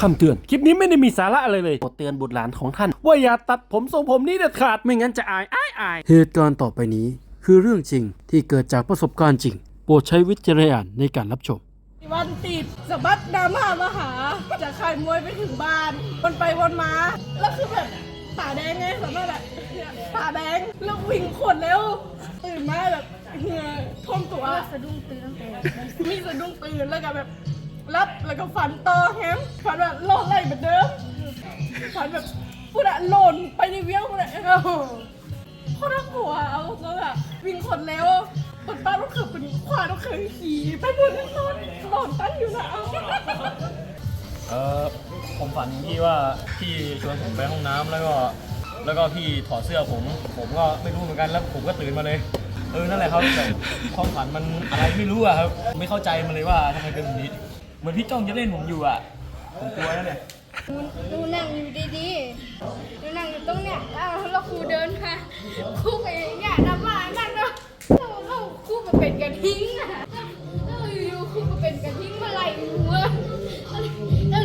คำเตือน คลิปนี้ไม่ได้มีสาระอะไรเลยโปรดเตือนบุตรหลานของท่าน ว่าอย่าตัดผมทรงผมนี้เด็ดขาด ไม่งั้นจะอายอายอาย เหตุการณ์ต่อไปนี้คือเรื่องจริงที่เกิดจากประสบการณ์จริง โปรดใช้วิจารณญาณในการรับชม วันติดสะบัดดราม่ามาหา จากค่ายมวยไปถึงบ้านวนไปวนมา แล้วคือแบบ ตาแดงไงสำหรับแบบเนี่ยตาแดงแล้ววิ่งขนแล้วตื่นมาแบบเหงื่อท่วมตัวสะดุ้งตื่นมีสะดุ้งตื่นแล้วก็แบบรับแล้วก็ฝันต่อแฮมฝันแบบโลดไหลเหมือนเดิมฝันแบบพูดอะหล่นไปในเวี้ยงพูดอะโอ้โหโคตรน่ากลัวเอาแล้วแบบวิ่งขนแล้วบนบ้านรถเข็นเป็นควายรถเข็นขี่ไปบนนั้นนอนนอนตั้งอยู่นะเอา เออผมฝันที่ว่าพี่ชวนผมไปห้องน้ำแล้วก็ แล้วก็พี่ถอดเสื้อผม ผมก็ไม่รู้เหมือนกันแล้วผมก็ตื่นมาเลยเออนั่นแหละครับแต่ความฝันมันอะไรไม่รู้อะครับ ไม่เข้าใจมันเลยว่าทำไมเป็นแบบนี้ เหมือนพี่จ้องจะเล่นผมอยู่อะผมกลัวแล้วเนี่ยหนูนั่งอยู่ดีๆหนูนั่งอยู่ตรงเนี้ยแล้วแล้วครูเดินมาครูไปเนี่ยน้ำมานั่งแล้วแล้วครูไปเป็นกระทิ้งอะแล้วอยู่ๆครูไปเป็นกระทิ้งมาไล่หนูอะแล้ว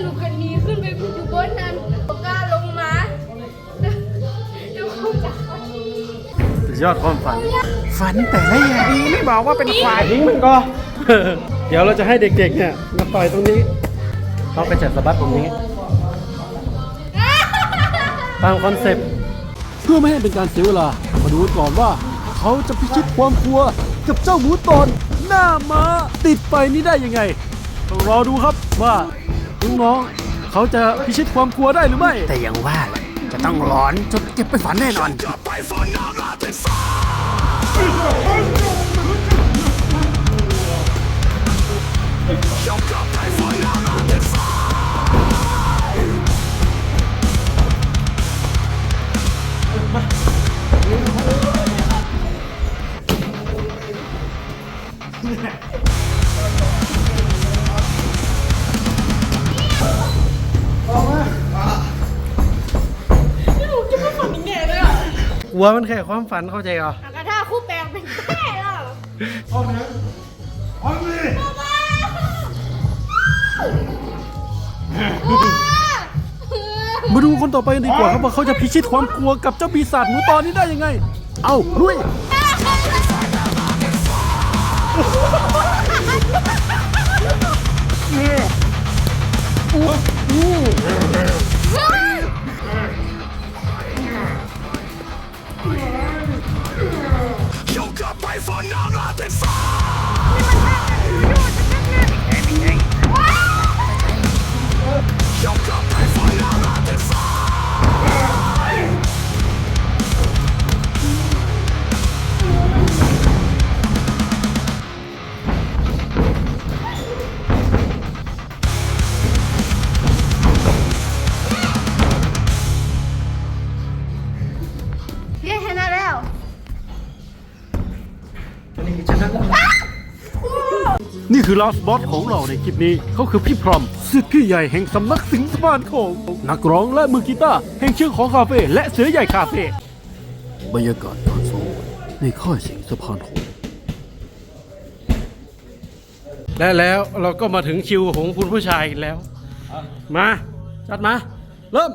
หนูก็หนีขึ้นไปอยู่บนนั้นก็กล้าลงมาแล้วคงจะเข้าสุดยอดความฝัน ฝันแต่ละอย่างดีไม่บอกว่าเป็นควายทิ้งมันก็ เดี๋ยวเราจะให้เด็กๆเนี่ยมาต่อยตรงนี้ต้องไปจัดสะบัดตรงนี้ ตามคอนเซปต์เพื่อไม่ให้เป็นการเสียเวลา มาดูก่อนว่า เขาจะพิชิตความกลัวกับเจ้าหมูตอนหน้าม้าติดไปนี้ได้ยังไงต้องรอดูครับว่า น้อง เขาจะพิชิตความกลัวได้หรือไม่ แต่ยังว่าแหละจะต้องร้อนจนเก็บไปฝันแน่นอนหนู กลัวมันแค่ความฝันเข้าใจเหรอกระท่าครูแปลงเป็นแม่แล้วมาดูคนต่อไปกันดีกว่าครับว่าเขาจะพิชิตความกลัวกับเจ้าปีศาจหมูตอนนี้ได้ยังไง เอาลุยเลาสบอสของเราในคลิปนี้ เขาคือพี่พรอมสิทธิ์พี่ใหญ่แห่งสำนักสิงสมานของ นักร้องและมือกีตาร์แห่งเชียงของคาเฟ่และเสือใหญ่คาเฟ่บรรยากาศการซ้อมในค่ายสิงสะพานหงและแล้วเราก็มาถึงคิวของคุณผู้ชายอีกแล้ว มาจัดมา เริ่ม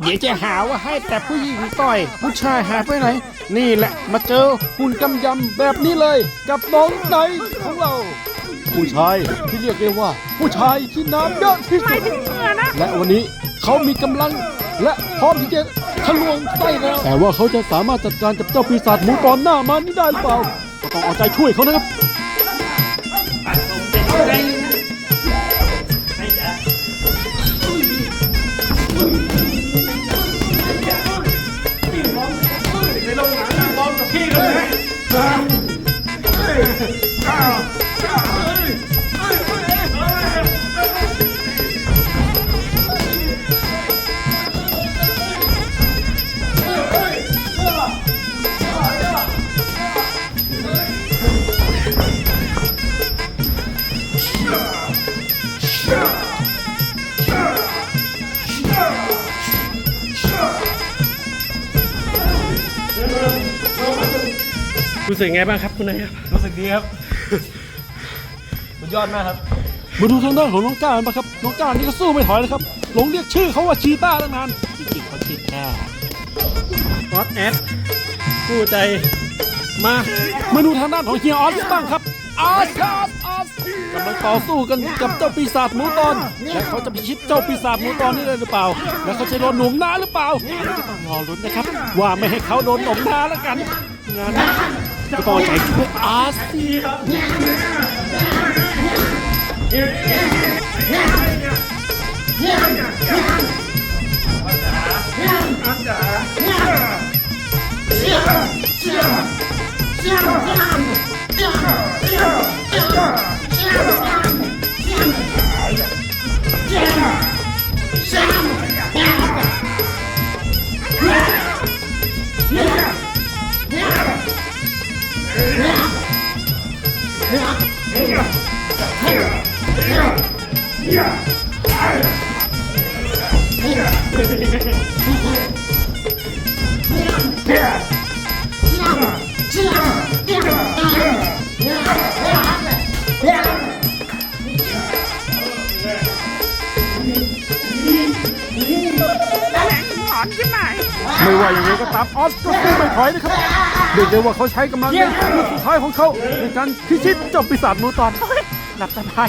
เดี๋ยวจะหาว่าให้แต่ผู้หญิงต่อย ผู้ชายหายไปไหน นี่แหละมาเจอหุ่นกำยำแบบนี้เลย กับน้องไนของเรา ผู้ชายที่เรียกได้ว่า ผู้ชายที่น้ำเยอะที่สุดและวันนี้เขามีกำลังและพร้อมที่จะทะลวงไส้แล้วแต่ว่าเขาจะสามารถจัดการกับเจ้าปีศาจหมูตอนหน้ามานี้ได้หรือเปล่าก็ต้องเอาใจช่วยเขานะครับ สึกไงบ้างครับคุณนายครับรู้สึกดีครับ สุดยอดมากครับ มาดูทางด้านของน้องก้าวกันบ้างครับ น้องก้าวนี่ก็สู้ไม่ถอยเลยครับ หลงเรียกชื่อเขาว่าชีต้าตั้งนานจริงๆเขาชื่อแค่ออสแอดผู้ใจ มา มาดูทางด้านของเฮียออสบ้างครับออสครับออสกำลังต่อสู้กันกับเจ้าปีศาจหมูตอน และเขาจะพิชิตเจ้าปีศาจหมูตอนนี้ได้หรือเปล่า และเขาจะโดนหนุ่มน้าหรือเปล่าอันนี้ก็ต้องรอลุ้นนะครับ ว่าไม่ให้เขาโดนหนุ่มน้าแล้วกันงาน ก็ต้องใจช่วยออส ไม่ว่าอย่างไรก็ตามออสก็สู้ไม่ถอยนะครับเรียกได้ว่าเขาใช้กำลังในลูกสุดท้ายของเขาในการพิชิตเจ้าปีศาจมูตอนเฮ้ยหลับสบาย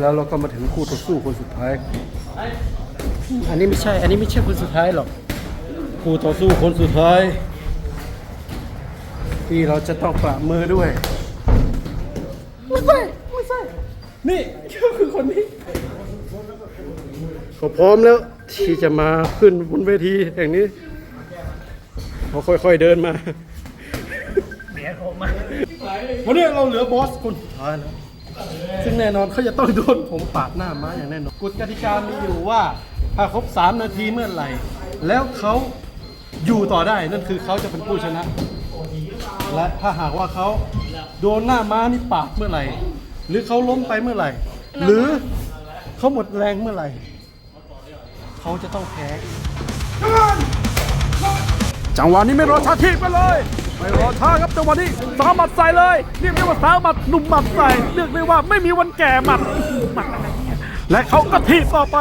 แล้วเราก็มาถึงคู่ต่อสู้คนสุดท้าย อันนี้ไม่ใช่ อันนี้ไม่ใช่คนสุดท้ายหรอก คู่ต่อสู้คนสุดท้าย ที่เราจะต้องประมือด้วย ไม่ใช่ ไม่ใช่ นี่ก็คือคนนี้เขาพร้อมแล้วที่จะมาขึ้นบนเวทีแห่งนี้เขาค่อยๆเดินมาวันนี้เราเหลือบอสคนสุดท้ายแล้ว ซึ่งแน่นอนเขาจะต้องโดนผมปาดหน้าม้าอย่างแน่นอนกฎกติกามีอยู่ว่าถ้าครบ 3 นาทีเมื่อไหร่ แล้วเขาอยู่ต่อได้นั่นคือเขาจะเป็นผู้ชนะ และถ้าหากว่าเขาโดนหน้าม้านี่ปาดเมื่อไหร่ หรือเขาล้มไปเมื่อไหร่ หรือเขาหมดแรงเมื่อไหร่ เขาจะต้องแพ้จังหวะนี้ไม่รอช้าทีไปเลย ไม่รอช้าครับจังหวะนี้สาวหมัดใส่เลยเรียกได้ว่าสาวหมัดหนุ่มหมัดใส่เรียกได้ว่าไม่มีวันแก่หมัดหมัดอะไรเนี่ยและเขาก็ทีบต่อไป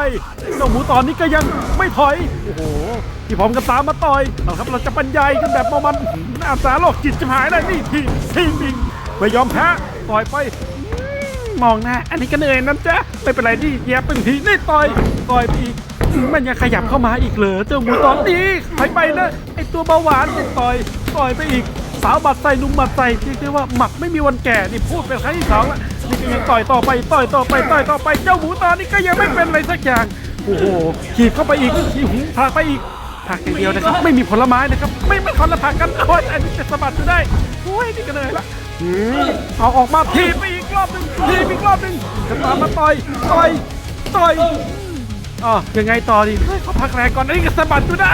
เจ้าหมูตอนนี้ก็ยังไม่ถอยโอ้โหที่ผมกันตามมาต่อยเอาครับเราจะบรรยายกันแบบมันน้าสาโลกจิตจะหายเลยนี่ทีทีบิงไม่ยอมแพ้ต่อยไปมองหน้าอันนี้ก็เหนื่อยนะจ๊ะไม่เป็นไรดิแย่เป็นทีนี่ต่อยต่อยไปอีกมันยังขยับเข้ามาอีกเหรอเจ้าหมูตอนนี้ถอยไปนะ ตัวเบาหวานต่อยต่อยไปอีก สาวบัดใส่หนุ่มบัดใส่เรียกได้ว่าหมัดไม่มีวันแก่นี่พูดเป็นครั้งที่สองแล้วนี่ก็ยังต่อยต่อไปต่อยต่อไปต่อยต่อไปเจ้าหมูตอนนี้ก็ยังไม่เป็นอะไรสักอย่างโอ้โหขีบเข้าไปอีกขีบหูพากไปอีกผักอย่างเดียวนะครับไม่มีผลไม้นะครับ ไม่ไม่คนละผักกันโอ้ยอันนี้จะสะบัดอยู่ได้โอ้ยนี่ก็เลยละอืมเอาออกมาทีไปอีกรอบหนึ่งทีบอีกรอบหนึ่งจะตามมาต่อยต่อยต่อยอ๋อยังไงต่อดีเฮ้ยเขาพักแรงก่อนอันนี้ก็สะบัดอยู่ได้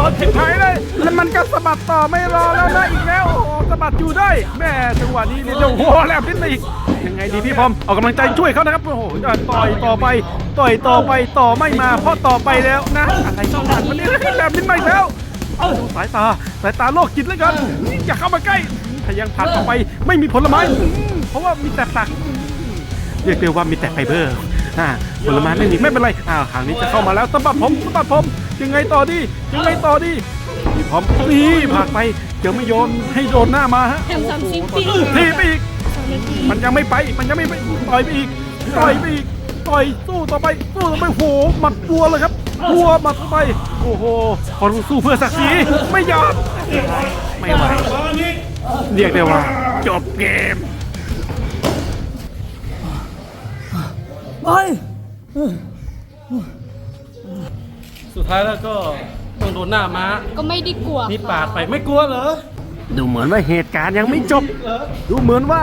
รอทิพหายเลย แล้วมันก็สะบัดต่อไม่รอแล้วนะอีกแล้วโอ้โหสะบัดอยู่ได้แม่จังหวะนี้นี่เดี๋ยวโอ้แลบนิดมาอีกยังไงดีพี่พรอมออกกำลังใจช่วยเขานะครับโอ้โหต่อยต่อไปต่อยต่อไปต่อไม่มาเพราะต่อไปแล้วนะอะไรต้องการวันนี้แลบนิดมาอีกแล้วเอาดูสายตาสายตาโลกจิตเหลยกันอย่าเข้ามาใกล้ถ้ายังผ่านต่อไปไม่มีผลไม้เพราะว่ามีแต่ผักอืมเรียกได้ว่ามีแต่ไฟเบอร์อ่าผลไม้ไม่มีไม่เป็นไรอ้าวทางนี้จะเข้ามาแล้วสะบัดผมสะบัดผม ยังไงต่อดียังไงต่อดีพี่พร้อมนี่ผ่านไปเดี๋ยวไม่โยนให้โดนหน้ามาฮะแถมสามสิบปีทีไปอีก มันยังไม่ไปมันยังไม่ไปต่อยไปอีกต่อยไปอีกต่อยสู้ต่อไปสู้ต่อไปโหหมัดบัวเลยครับบัวหมัดไปโอ้โหคนสู้เพื่อศักดิ์ศรีไม่ยอมไม่ไหวเรียกได้ว่าจบเกม สุดท้ายแล้วก็ต้องโดนหน้าม้าก็ไม่ได้กลัวมีปาดไปไม่กลัวเหรอ ดูเหมือนว่าเหตุการณ์ยังไม่จบ ดูเหมือนว่า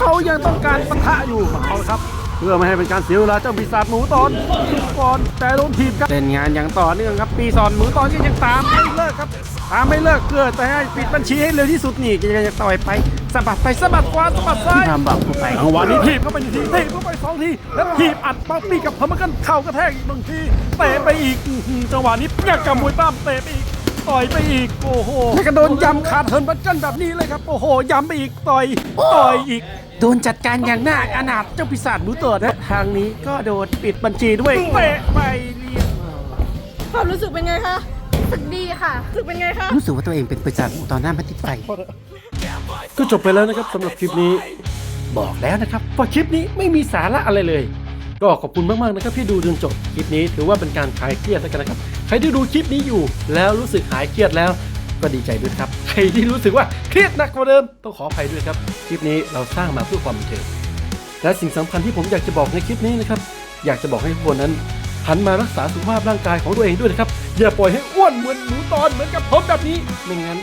เขายังต้องการปะทะอยู่เอาละครับ เพื่อไม่ให้เป็นการเสียเวลาเจ้าปีศาจหมูตอนทุกก่อนแต่โดนทีมครับเล่นงานอย่างต่อเนื่องครับ ปีศาจหมูตอนก็ยังตามไม่เลิกครับ ตามไม่เลิกเพื่อแต่ให้ปิดบัญชีให้เร็วที่สุดนี่ก็ยังจะต่อยไปสะบัดไปสะบัดขวาสะบัดซ้ายทำแบบเข้าไปจังหวะนี้ทีบเข้าไปหนึ่งทีทีบเข้าไป สองที แล้วทีบอัดป๊อปปี้กับพมันกันเข่ากระแทกอีกหนึ่งทีเตะไปอีกอื้อหือจังหวะนี้เนี่ยกับมวยปั้มเตะไปอีกต่อยไปอีกโอ้โหแล้วก็โดนยำขาดเทินบัตกันแบบนี้เลยครับโอ้โหยำไปอีกต่อยต่อยอีกโดนจัดการอย่างหน้าอนาถเจ้าปีศาจหนูเติร์ดนะทางนี้ก็โดนปิดบัญชีด้วยเตะไปเรียบความรู้สึกเป็นไงคะรู้สึกดีค่ะรู้สึกเป็นไงคะรู้สึกว่าตัวเองเป็นปีศาจหมูตอนหน้ามันติดไฟก็จบไปแล้วนะครับสำหรับคลิปนี้ บอกแล้วนะครับว่าคลิปนี้ไม่มีสาระอะไรเลย ก็ขอบคุณมากๆนะครับที่ดูจนจบคลิปนี้ถือว่าเป็นการคลายเครียดแล้วกันนะครับ ใครที่ดูคลิปนี้อยู่ แล้วรู้สึกหายเครียดแล้ว ก็ดีใจด้วยครับ ใครที่รู้สึกว่าเครียดหนักกว่าเดิมต้องขออภัยด้วยครับ คลิปนี้เราสร้างมาเพื่อความบันเทิงและสิ่งสำคัญที่ผมอยากจะบอกในคลิปนี้นะครับอยากจะบอกให้ทุกคนนั้นหันมารักษาสุขภาพร่างกายของตัวเองด้วยนะครับ อย่าปล่อยให้อ้วนเหมือนหมูตอนเหมือนกับผมแบบนี้ไม่งั้น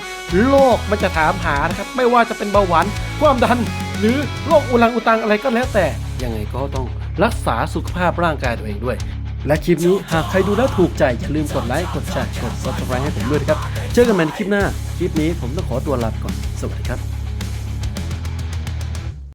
โรคมันจะถามหานะครับ ไม่ว่าจะเป็นเบาหวานความดัน หรือโรคอุลังอุตังอะไรก็แล้วแต่ ยังไงก็ต้องรักษาสุขภาพร่างกายตัวเองด้วย และคลิปนี้หากใครดูแล้วถูกใจ อย่าลืมกดไลค์ กดแชร์ กด subscribe ให้ผมด้วยนะครับ เจอกันใหม่ในคลิปหน้า คลิปนี้ผมต้องขอตัวลาไปก่อน สวัสดีครับ